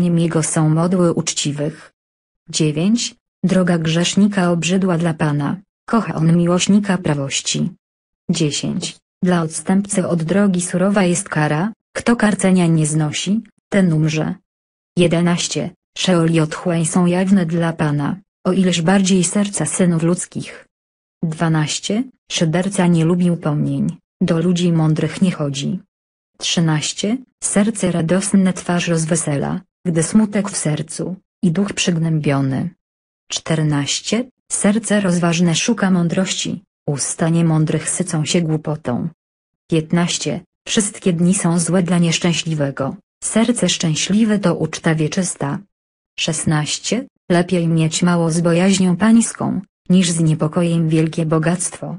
Zdaniem jego są modły uczciwych. 9. Droga grzesznika obrzydła dla Pana, kocha on miłośnika prawości. 10. Dla odstępcy od drogi surowa jest kara, kto karcenia nie znosi, ten umrze. 11. Szeol i są jawne dla Pana, o ileż bardziej serca synów ludzkich. 12. Szyderca nie lubił pomnień, do ludzi mądrych nie chodzi. 13. Serce radosne twarz rozwesela, gdy smutek w sercu, i duch przygnębiony. 14. Serce rozważne szuka mądrości, usta niemądrych sycą się głupotą. 15. Wszystkie dni są złe dla nieszczęśliwego, serce szczęśliwe to uczta wieczysta. 16. Lepiej mieć mało z bojaźnią pańską, niż z niepokojem wielkie bogactwo.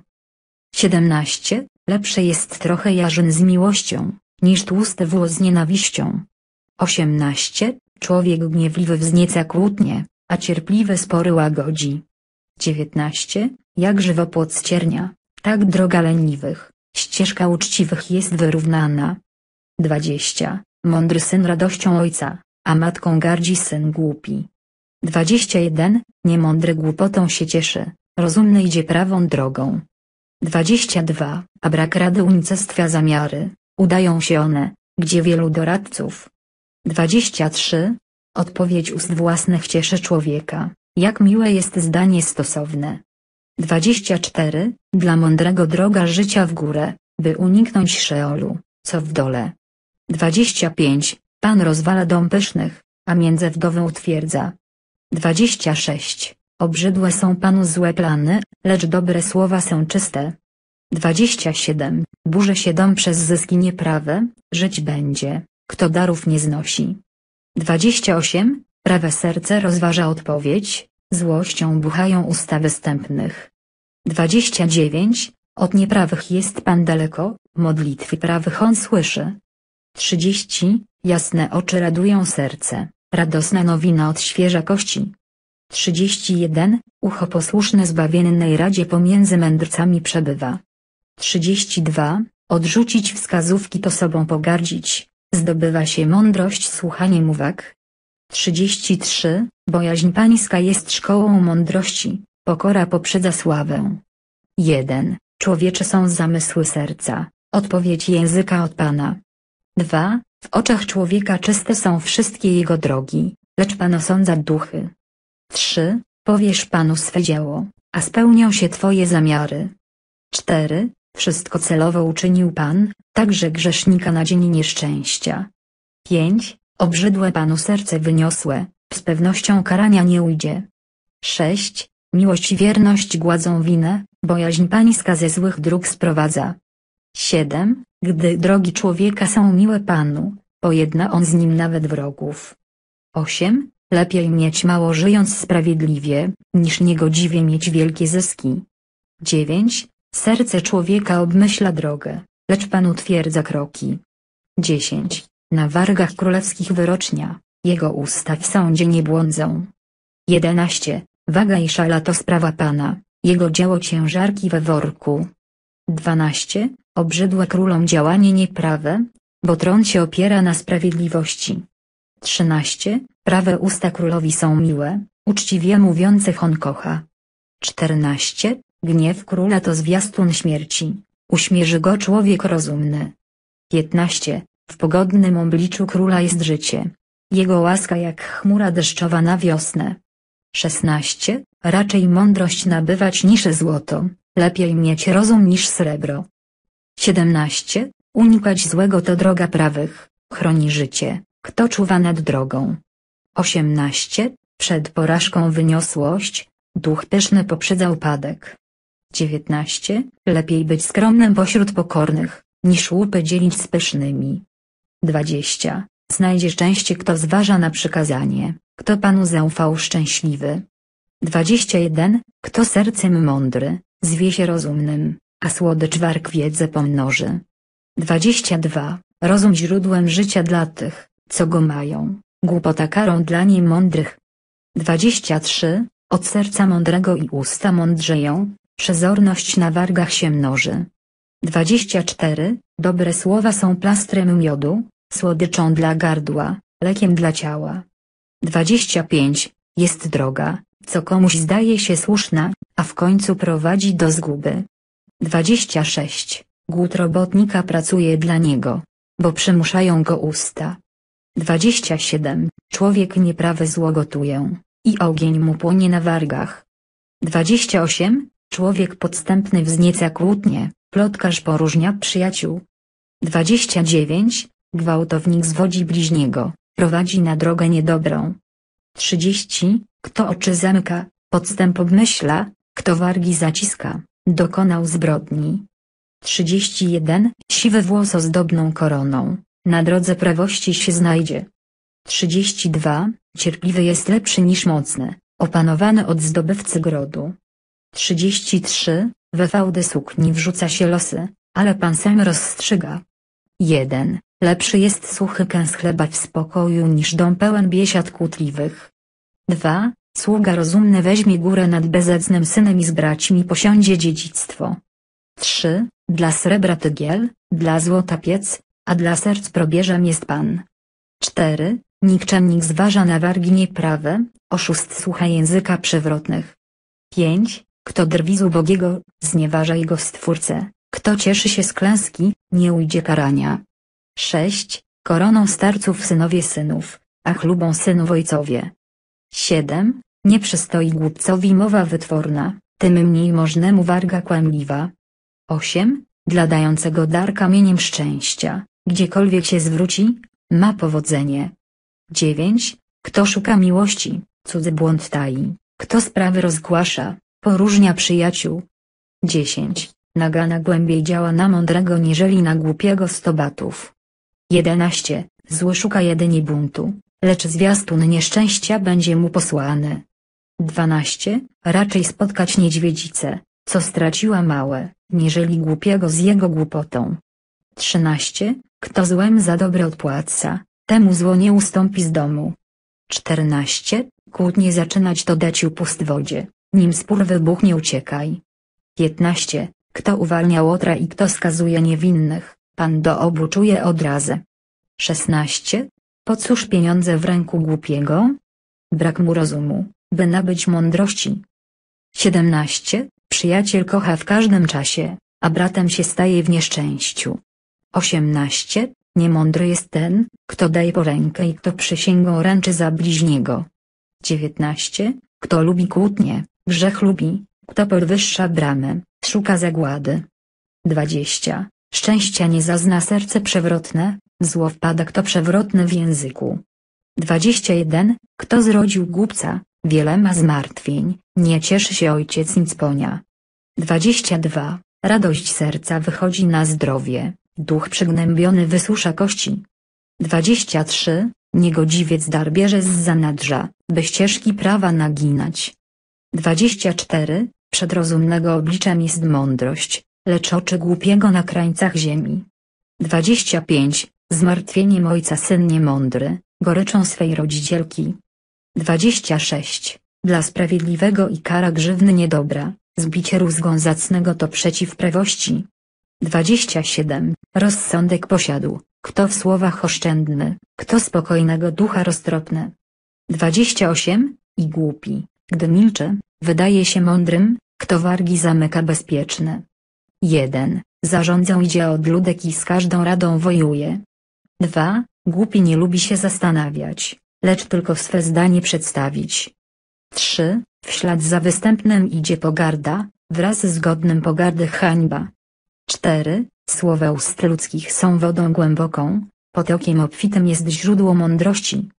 17. Lepsze jest trochę jarzyn z miłością, niż tłuste wło z nienawiścią. 18. Człowiek gniewliwy wznieca kłótnie, a cierpliwe spory łagodzi. 19. Jak żywopłot ściernia, tak droga leniwych, ścieżka uczciwych jest wyrównana. 20. Mądry syn radością ojca, a matką gardzi syn głupi. 21. Niemądry głupotą się cieszy, rozumny idzie prawą drogą. 22. A brak rady unicestwia zamiary, udają się one, gdzie wielu doradców. 23. Odpowiedź ust własnych cieszy człowieka, jak miłe jest zdanie stosowne. 24. Dla mądrego droga życia w górę, by uniknąć szeolu, co w dole. 25. Pan rozwala dom pysznych, a między wdowę utwierdza. 26. Obrzydłe są Panu złe plany, lecz dobre słowa są czyste. 27. Burzy się dom przez zyski nieprawe, żyć będzie, kto darów nie znosi. 28. Prawe serce rozważa odpowiedź, złością buchają usta występnych. 29. Od nieprawych jest Pan daleko, modlitwy prawych On słyszy. 30. Jasne oczy radują serce, radosna nowina odświeża kości. 31. Ucho posłuszne zbawiennej radzie pomiędzy mędrcami przebywa. 32. Odrzucić wskazówki to sobą pogardzić, zdobywa się mądrość słuchaniem uwag. 33. Bojaźń pańska jest szkołą mądrości, pokora poprzedza sławę. 1. Człowiecze są zamysły serca, odpowiedź języka od Pana. 2. W oczach człowieka czyste są wszystkie jego drogi, lecz Pan osądza duchy. 3. Powiesz Panu swe dzieło, a spełnią się Twoje zamiary. 4. Wszystko celowo uczynił Pan, także grzesznika na dzień nieszczęścia. 5. Obrzydłe Panu serce wyniosłe, z pewnością karania nie ujdzie. 6. Miłość i wierność gładzą winę, bojaźń Pańska ze złych dróg sprowadza. 7. Gdy drogi człowieka są miłe Panu, pojedna on z nim nawet wrogów. 8. Lepiej mieć mało żyjąc sprawiedliwie, niż niegodziwie mieć wielkie zyski. 9. Serce człowieka obmyśla drogę, lecz Pan utwierdza kroki. 10. Na wargach królewskich wyrocznia, jego usta w sądzie nie błądzą. 11. Waga i szala to sprawa Pana, jego dzieło ciężarki we worku. 12. Obrzydłe królom działanie nieprawe, bo tron się opiera na sprawiedliwości. 13. Prawe usta królowi są miłe, uczciwie mówiących on kocha. 14. Gniew króla to zwiastun śmierci, uśmierzy go człowiek rozumny. 15. W pogodnym obliczu króla jest życie. Jego łaska jak chmura deszczowa na wiosnę. 16. Raczej mądrość nabywać niż złoto, lepiej mieć rozum niż srebro. 17. Unikać złego to droga prawych, chroni życie, kto czuwa nad drogą. 18. Przed porażką wyniosłość, duch pyszny poprzedza upadek. 19. Lepiej być skromnym pośród pokornych, niż łupy dzielić z pysznymi. 20. Znajdzie szczęście kto zważa na przykazanie, kto Panu zaufał szczęśliwy. 21. Kto sercem mądry, zwie się rozumnym, a słodycz warg wiedzę pomnoży. 22. Rozum źródłem życia dla tych, co go mają, głupota karą dla niemądrych. 23. Od serca mądrego i usta mądrzeją, przezorność na wargach się mnoży. 24. Dobre słowa są plastrem miodu, słodyczą dla gardła, lekiem dla ciała. 25. Jest droga, co komuś zdaje się słuszna, a w końcu prowadzi do zguby. 26. Głód robotnika pracuje dla niego, bo przymuszają go usta. 27. Człowiek nieprawy zło gotuje, i ogień mu płonie na wargach. 28. Człowiek podstępny wznieca kłótnie, plotkarz poróżnia przyjaciół. 29. Gwałtownik zwodzi bliźniego, prowadzi na drogę niedobrą. 30. Kto oczy zamyka, podstęp obmyśla, kto wargi zaciska, dokonał zbrodni. 31. Siwy włos ozdobną koroną, na drodze prawości się znajdzie. 32. Cierpliwy jest lepszy niż mocny, opanowany od zdobywcy grodu. 33. We fałdy sukni wrzuca się losy, ale pan sam rozstrzyga. 1. Lepszy jest suchy kęs chleba w spokoju niż dom pełen biesiad kłótliwych. 2. Sługa rozumny weźmie górę nad bezecnym synem i z braćmi posiądzie dziedzictwo. 3. Dla srebra tygiel, dla złota piec, a dla serc probierzem jest Pan. 4. Nikczemnik zważa na wargi nieprawe, oszust słucha języka przewrotnych. 5. Kto drwi z ubogiego, znieważa jego stwórcę, kto cieszy się z klęski, nie ujdzie karania. 6. Koroną starców synowie synów, a chlubą synów ojcowie. 7. Nie przystoi głupcowi mowa wytworna, tym mniej możnemu warga kłamliwa. 8. Dla dającego dar kamieniem szczęścia, gdziekolwiek się zwróci, ma powodzenie. 9. Kto szuka miłości, cudzy błąd tai, kto sprawy rozgłasza, poróżnia przyjaciół. 10. Nagana głębiej działa na mądrego niżeli na głupiego stobatów. 11. Zły szuka jedynie buntu, lecz zwiastun nieszczęścia będzie mu posłany. 12. Raczej spotkać niedźwiedzicę, co straciła małe, niżeli głupiego z jego głupotą. 13. Kto złem za dobre odpłaca, temu zło nie ustąpi z domu. 14. Kłótnie zaczynać to dać upust wodzie, nim spór wybuchnie uciekaj. 15. Kto uwalnia łotra i kto skazuje niewinnych, pan do obu czuje odrazę. 16. Po cóż pieniądze w ręku głupiego? Brak mu rozumu, by nabyć mądrości. 17. Przyjaciel kocha w każdym czasie, a bratem się staje w nieszczęściu. 18. Niemądry jest ten, kto daje po rękę i kto przysięgą ręczy za bliźniego. 19. Kto lubi kłótnie, grzech lubi, kto podwyższa bramę, szuka zagłady. 20. Szczęścia nie zazna serce przewrotne, zło wpada kto przewrotny w języku. 21. Kto zrodził głupca, wiele ma zmartwień, nie cieszy się ojciec nic ponia. 22. Radość serca wychodzi na zdrowie, duch przygnębiony wysusza kości. 23. Niegodziwiec dar bierze z zanadrza, by ścieżki prawa naginać. 24. Przed rozumnego obliczem jest mądrość, lecz oczy głupiego na krańcach ziemi. 25. Zmartwieniem ojca syn niemądry, goryczą swej rodzicielki. 26. Dla sprawiedliwego i kara grzywny niedobra, zbicie rózgą zacnego to przeciw prawości. 27. Rozsądek posiadł, kto w słowach oszczędny, kto spokojnego ducha roztropny. 28. I głupi, gdy milczy, wydaje się mądrym, kto wargi zamyka bezpieczne. 1. Zarządzą idzie od ludek i z każdą radą wojuje. 2. Głupi nie lubi się zastanawiać, lecz tylko swe zdanie przedstawić. 3. W ślad za występnym idzie pogarda, wraz z godnym pogardy hańba. 4. Słowa ust ludzkich są wodą głęboką, potokiem obfitym jest źródło mądrości.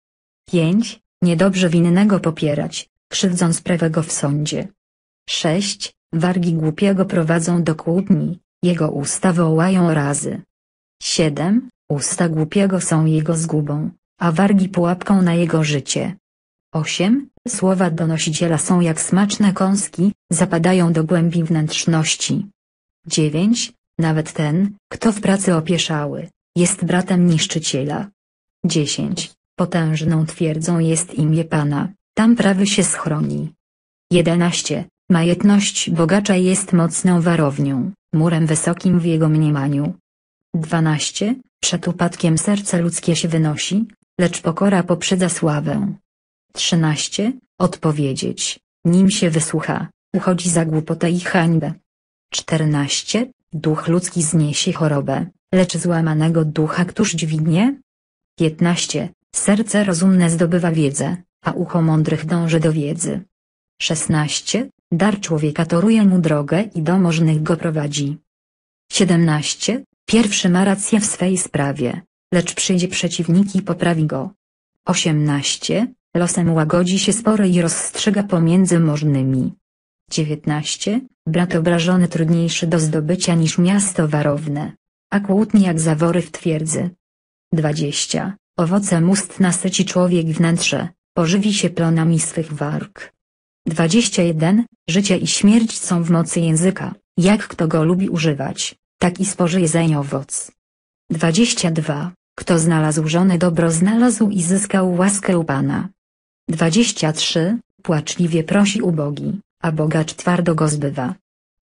5. Niedobrze winnego popierać, krzywdząc prawego w sądzie. 6. Wargi głupiego prowadzą do kłótni, jego usta wołają razy. 7. Usta głupiego są jego zgubą, a wargi pułapką na jego życie. 8. Słowa donosiciela są jak smaczne kąski, zapadają do głębi wnętrzności. 9. Nawet ten, kto w pracy opieszały, jest bratem niszczyciela. 10. Potężną twierdzą jest imię Pana, tam prawy się schroni. 11. Majetność bogacza jest mocną warownią, murem wysokim w jego mniemaniu. 12. Przed upadkiem serce ludzkie się wynosi, lecz pokora poprzedza sławę. 13. Odpowiedzieć, nim się wysłucha, uchodzi za głupotę i hańbę. 14. Duch ludzki zniesie chorobę, lecz złamanego ducha któż dźwignie? 15. Serce rozumne zdobywa wiedzę, a ucho mądrych dąży do wiedzy. 16. Dar człowieka toruje mu drogę i do możnych go prowadzi. 17. Pierwszy ma rację w swej sprawie, lecz przyjdzie przeciwnik i poprawi go. 18. Losem łagodzi się spory i rozstrzyga pomiędzy możnymi. 19. Brat obrażony trudniejszy do zdobycia niż miasto warowne, a kłótnie jak zawory w twierdzy. 20. Owocem ust nasyci człowiek wnętrze, pożywi się plonami swych warg. 21. Życie i śmierć są w mocy języka, jak kto go lubi używać, tak i spożyje zeń owoc. 22. Kto znalazł żonę dobro znalazł i zyskał łaskę u Pana. 23. Płaczliwie prosi ubogi, a bogacz twardo go zbywa.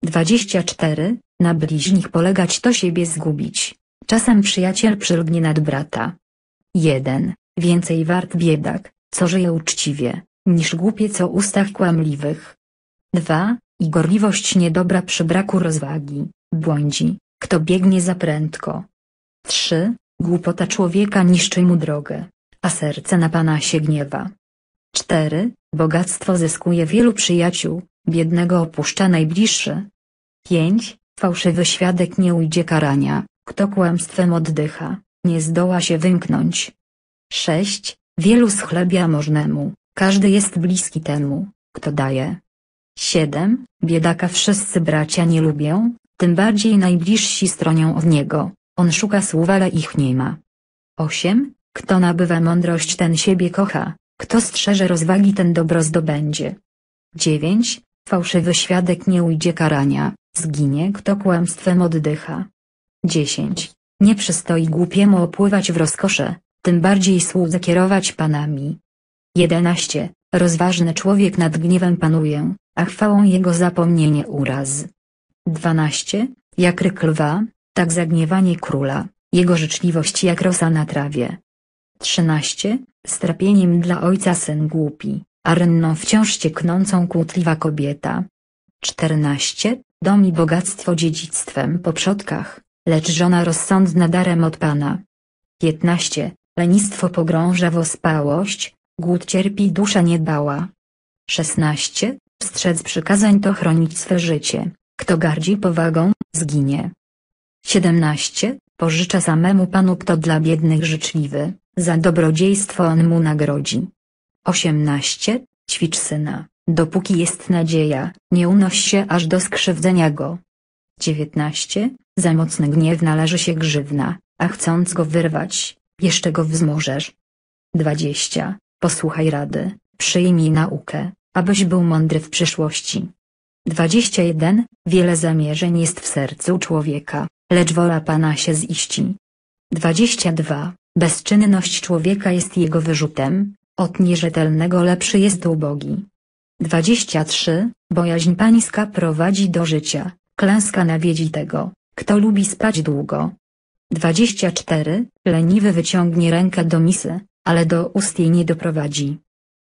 24. Na bliźnich polegać to siebie zgubić. Czasem przyjaciel przylgnie nad brata. 1. Więcej wart biedak, co żyje uczciwie, niż głupie co ustach kłamliwych. 2. I gorliwość niedobra przy braku rozwagi, błądzi, kto biegnie za prędko. 3. Głupota człowieka niszczy mu drogę, a serce na Pana się gniewa. 4. Bogactwo zyskuje wielu przyjaciół, biednego opuszcza najbliższy. 5. Fałszywy świadek nie ujdzie karania, kto kłamstwem oddycha, nie zdoła się wymknąć. 6. Wielu schlebia możnemu, każdy jest bliski temu, kto daje. 7. Biedaka wszyscy bracia nie lubią, tym bardziej najbliżsi stronią od niego, on szuka słów ale ich nie ma. 8. Kto nabywa mądrość ten siebie kocha, kto strzeże rozwagi ten dobro zdobędzie. 9. Fałszywy świadek nie ujdzie karania, zginie kto kłamstwem oddycha. 10. Nie przystoi głupiemu opływać w rozkosze, tym bardziej słudze kierować panami. 11. Rozważny człowiek nad gniewem panuje, a chwałą jego zapomnienie uraz. 12. Jak ryk lwa, tak zagniewanie króla, jego życzliwość jak rosa na trawie. 13. Strapieniem dla ojca syn głupi, a rynną wciąż cieknącą kłótliwa kobieta. 14. Dom i bogactwo dziedzictwem po przodkach, lecz żona rozsądna darem od Pana. 15. Lenistwo pogrąża w ospałość, głód cierpi dusza niedbała. 16. Strzec przykazań to chronić swe życie, kto gardzi powagą, zginie. 17. Pożycza samemu Panu kto dla biednych życzliwy, za dobrodziejstwo on mu nagrodzi. 18. Ćwicz syna, dopóki jest nadzieja, nie unoś się aż do skrzywdzenia go. 19. Za mocny gniew należy się grzywna, a chcąc go wyrwać, jeszcze go wzmożesz. 20. Posłuchaj rady, przyjmij naukę, abyś był mądry w przyszłości. 21. Wiele zamierzeń jest w sercu człowieka, lecz wola Pana się ziści. 22. Bezczynność człowieka jest jego wyrzutem, od nierzetelnego lepszy jest ubogi. 23. Bojaźń pańska prowadzi do życia, klęska nawiedzi tego, kto lubi spać długo. 24. Leniwy wyciągnie rękę do misy, ale do ust jej nie doprowadzi.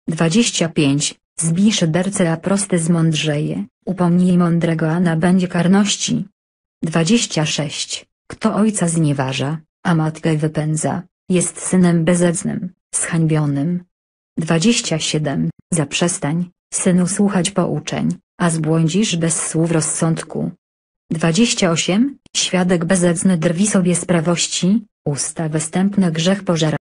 25. Zbij szyderce a prosty zmądrzeje, upomnij mądrego a nabędzie karności. 26. Kto ojca znieważa, a matkę wypędza, jest synem bezedznym, zhańbionym. 27. Zaprzestań, synu słuchać pouczeń, a zbłądzisz bez słów rozsądku. 28. Świadek bezedzny drwi sobie z prawości, usta występne grzech pożera.